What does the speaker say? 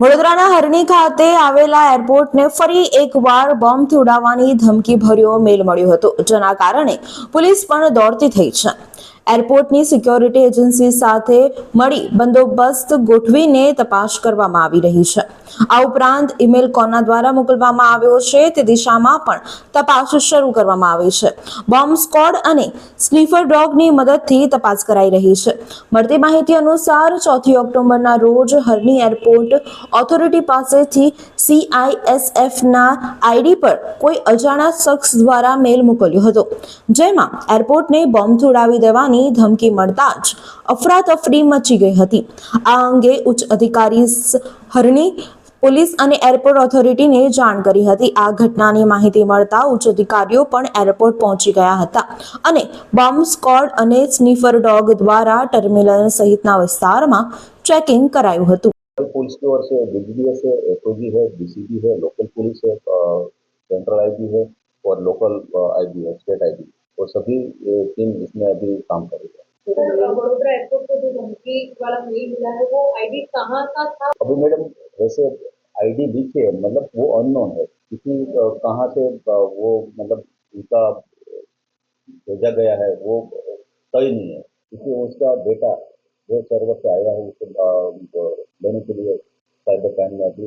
વડોદરાના હરણી ખાતે આવેલા એરપોર્ટને ફરી એકવાર બોમ્બથી ઉડાવવાની ધમકી ભર્યો મેલ મળ્યો હતો, જેના કારણે પોલીસ પણ દોડતી થઈ છે. એરપોર્ટની સિક્યોરિટી એજન્સી સાથે મળી બંદોબસ્ત ગોઠવીને તપાસ કરવામાં આવી રહી છે. આ ઉપરાંત ઈમેલ કોના દ્વારા મોકલવામાં આવ્યો છે તે દિશામાં પણ તપાસ શરૂ કરવામાં આવી છે. બોમ્બ સ્કોડ અને સ્નીફર ડોગની મદદથી તપાસ કરાઈ રહી છે. મળતી માહિતી અનુસાર ચોથી ઓક્ટોબરના રોજ હરની એરપોર્ટ ઓથોરિટી પાસેથી સીઆઈએસએફના આઈડી પર કોઈ અજાણા શખ્સ દ્વારા મેલ મોકલ્યો હતો. જેમાં એરપોર્ટને બોમ્બ થોડાવી દેવાની ધમકી મળતા જ અફરાતફરી મચી ગઈ હતી આ અંગે ઉચ્ચ અધિકારી સ- હરણી પોલીસ અને એરપોર્ટ ઓથોરિટીને જાણ કરી હતી આ ઘટનાની માહિતી મળતા ઉચ્ચ અધિકારીઓ પણ એરપોર્ટ પહોંચી ગયા હતા અને બોમ્બ સ્કોડ અને સ્નીફર ડોગ દ્વારા ટર્મિનલ સહિતના વિસ્તારમાં ચેકિંગ કરાયું હતું पुलिस की ओर से डीजीडीएस है एसओजी है डीसीपी है लोकल पुलिस है सेंट्रल आईबी है और लोकल आईबी है स्टेट आईबी वो सभी टीम इसमें अभी काम करेगी अभी मैडम वैसे आई डी लिखे मतलब वो अननोन है। किसी कहाँ से वो मतलब उनका भेजा गया है वो तय नहीं है। क्योंकि उसका डेटा जो सर्वर से आया है उसे लेने के लिए साइबर क्राइम में अभी